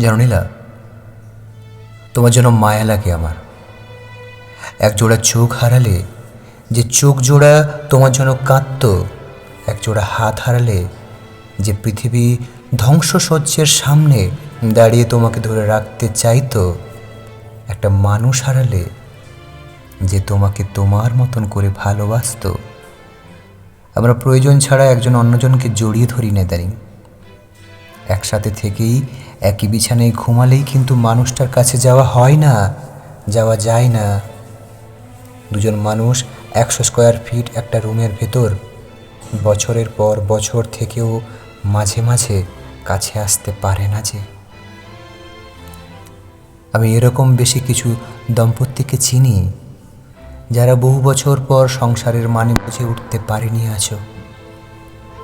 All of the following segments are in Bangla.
জানো নীলা, তোমার জন্য মায়া লাগে আমার। এক জোড়া চোখ হারালে যে চোখ জোড়া তোমার জন্য কাঁদত, এক জোড়া হাত হারালে যে পৃথিবী ধ্বংসসজ্জের সামনে দাঁড়িয়ে তোমাকে ধরে রাখতে চাইতো, একটা মানুষ হারালে যে তোমাকে তোমার মতন করে ভালোবাসতো। আমরা প্রয়োজন ছাড়া একজন অন্যজনকে জড়িয়ে ধরি না দাঁড়ি একসাথে থেকেই একই বিছানায় ঘুমালেই কিন্তু মানুষটার কাছে যাওয়া হয় না, যাওয়া যায় না। দুজন মানুষ একশো স্কোয়ার ফিট একটা রুমের ভেতর। বছরের পর বছর থেকেও মাঝে মাঝে কাছে আসতে পারে না যে। আমি এরকম বেশি কিছু দম্পতিকে চিনি, যারা বহু বছর পর সংসারের মানে বুঝে উঠতে পারেনি আছো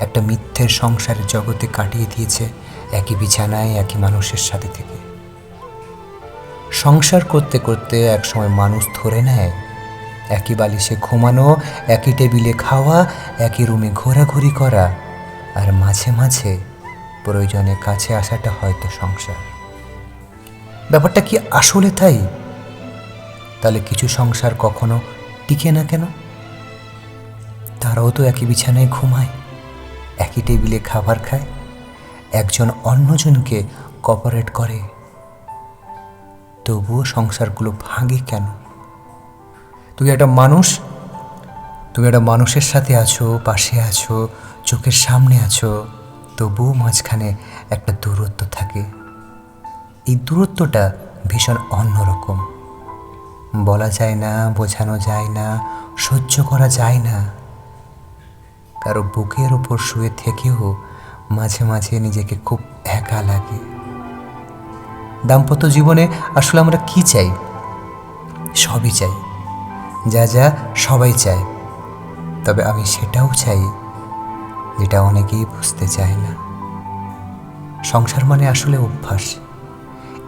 একটা মিথ্যের সংসারের জগতে কাটিয়ে দিয়েছে একই বিছানায়, একই মানুষের সাথে থেকে। সংসার করতে করতে একসময় মানুষ ধরে নেয়, একই বালিশে ঘুমানো, একই টেবিলে খাওয়া, একই রুমে ঘোরাঘুরি করা, আর মাঝে মাঝে প্রয়োজনে কাছে আসাটা হয়তো সংসার। ব্যাপারটা কি আসলে তাই? তাহলে কিছু সংসার কখনো টিকে না কেন? তারাও তো একই বিছানায় ঘুমায়, একই টেবিলে খাবার খায় একজন অন্যজনকে কপারেট করে। তবুও সংসারগুলো ভাঙে কেন? তুমি একটা মানুষ, তুমি একটা মানুষের সাথে আছো, পাশে আছো, চোখের সামনে আছো, তবুও মাঝখানে একটা দূরত্ব থাকে। এই দূরত্বটা ভীষণ অন্যরকম। বলা যায় না, বোঝানো যায় না, সহ্য করা যায় না। কারও বুকের ওপর শুয়ে থেকেও মাঝে মাঝে নিজেকে খুব একা লাগে। দাম্পত্য জীবনে আসলে আমরা কি চাই? সবই চাই। যা যা সবাই চায়। তবে আমি সেটাও চাই যেটা অনেকেই বুঝতে চায় না। সংসার মানে আসলে অভ্যাস।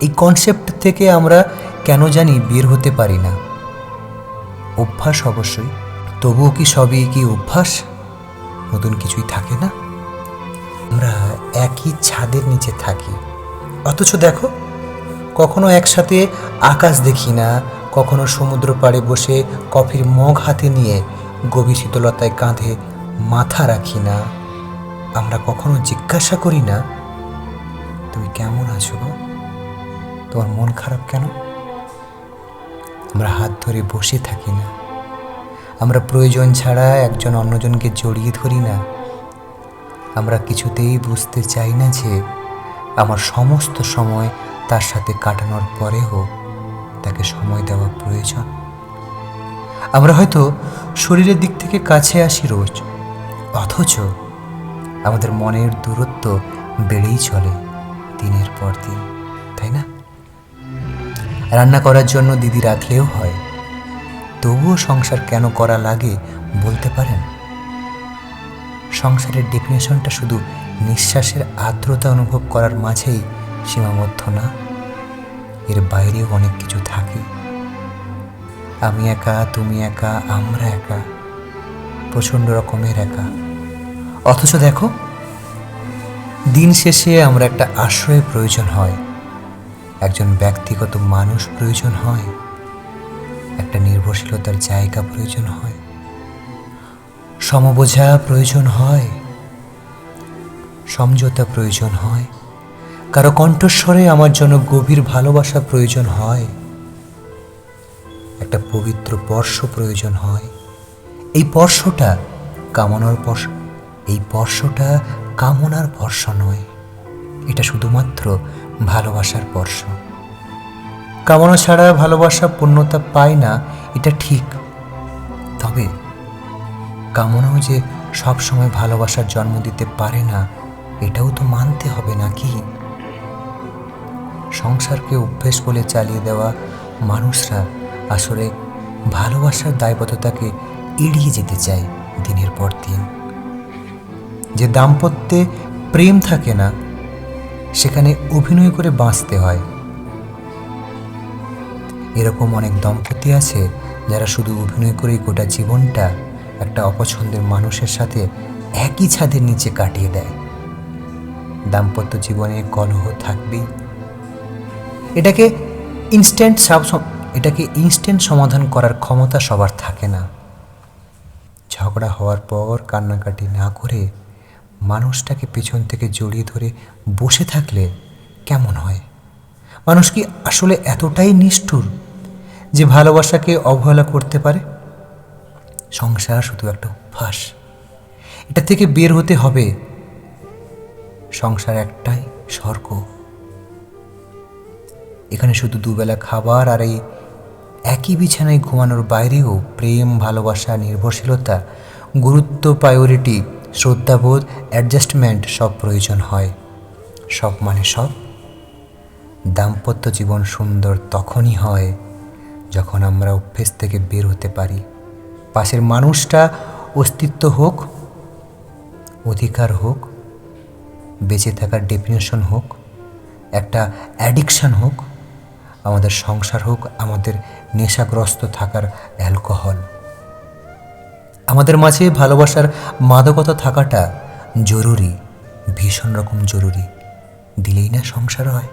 এই কনসেপ্ট থেকে আমরা কেন জানি বের হতে পারি না। অভ্যাস অবশ্যই। তবুও কি সবই কি অভ্যাস? নতুন কিছুই থাকে না? একই ছাদের নিচে থাকি। অথচ দেখো, কখনো একসাথে আকাশ দেখি না, কখনো সমুদ্র পাড়ে বসে কফির মগ হাতে নিয়ে গভীর শীতলতায় কাঁধে মাথা রাখি না। আমরা কখনো জিজ্ঞাসা করি না, তুমি কেমন আছো গো? তোমার মন খারাপ কেন? আমরা হাত ধরে বসে থাকি না। আমরা প্রয়োজন ছাড়া একজন অন্যজনকে জড়িয়ে ধরি না। আমরা কিছুতেই বুঝতে চাই না যে আমার সমস্ত সময় তার সাথে কাটানোর পরেও তাকে সময় দেওয়া প্রয়োজন। আমরা হয়তো শরীরের দিক থেকে কাছে আসি রোজ, অথচ আমাদের মনের দূরত্ব বেড়েই চলে দিনের পর দিন, তাই না? রান্না করার জন্য দিদি রাখলেও হয়, তবুও সংসার কেন করা লাগে বলতে পারেন? সংসারের ডেফিনেশনটা শুধু নিঃশ্বাসের আর্দ্রতা অনুভব করার মাঝেই সীমাবদ্ধ না, এর বাইরেও অনেক কিছু থাকে। আমি একা, তুমি একা, আমরা একা, প্রচণ্ড রকমের একা। অথচ দেখো, দিন শেষে আমরা একটা আশ্রয়ের প্রয়োজন হয়। একজন ব্যক্তিগত মানুষ প্রয়োজন হয়। একটা নির্ভরশীলতার জায়গা প্রয়োজন হয়। সমবোঝা প্রয়োজন হয়, সমঝোতা প্রয়োজন হয়। কারও কণ্ঠস্বরে আমার জন্য গভীর ভালোবাসা প্রয়োজন হয়। একটা পবিত্র স্পর্শ প্রয়োজন হয়। এই স্পর্শটা কামনার স্পর্শ, এই স্পর্শটা কামনার স্পর্শ নয়। এটা শুধুমাত্র ভালোবাসার স্পর্শ। কামনা ছাড়া ভালোবাসা পূর্ণতা পায় না, এটা ঠিক। তবে কামনাও যে সব সময় ভালোবাসার জন্ম দিতে পারে না, এটাও তো মানতে হবে নাকি? সংসারকে অভ্যেস বলে চালিয়ে দেওয়া মানুষরা আসলে ভালোবাসার দায়বদ্ধতাকে এড়িয়ে যেতে চায় দিনের পর দিন। যে দাম্পত্যে প্রেম থাকে না, সেখানে অভিনয় করে বাঁচতে হয়। এরকম অনেক দম্পতি আছে যারা শুধু অভিনয় করেই গোটা জীবনটা একটা অপছন্দের মানুষের সাথে একই ছাদের নিচে কাটিয়ে দেয়। দাম্পত্য জীবনে কলহ থাকবেই। এটাকে ইনস্ট্যান্ট এটাকে ইনস্ট্যান্ট সমাধান করার ক্ষমতা সবার থাকে না। ঝগড়া হওয়ার পর কান্নাকাটি না করে মানুষটাকে পেছন থেকে জড়িয়ে ধরে বসে থাকলে কেমন হয়? মানুষ কি আসলে এতটাই নিষ্ঠুর যে ভালোবাসাকে অবহেলা করতে পারে? সংসার শুধু একটা অভ্যাস। এটা থেকে বের হতে হবে। সংসার একটাই স্বর্গ। এখানে শুধু দুবেলা খাবার আর এই একই বিছানায় ঘুমানোর বাইরেও প্রেম, ভালোবাসা, নির্ভরশীলতা, গুরুত্ব প্রায়োরিটি শ্রদ্ধাবোধ অ্যাডজাস্টমেন্ট সব প্রয়োজন হয়। সব মানে সব। দাম্পত্য জীবন সুন্দর তখনই হয় যখন আমরা অভ্যেস থেকে বের হতে পারি। পাশের মানুষটা অস্তিত্ব হোক, অধিকার হোক, বেঁচে থাকার ডেফিনেশন হোক, একটা অ্যাডিকশান হোক, আমাদের সংসার হোক, আমাদের নেশাগ্রস্ত থাকার অ্যালকোহল আমাদের মাঝে ভালোবাসার মাদকতা থাকাটা জরুরি, ভীষণ রকম জরুরি। দিলেই না সংসার হয়।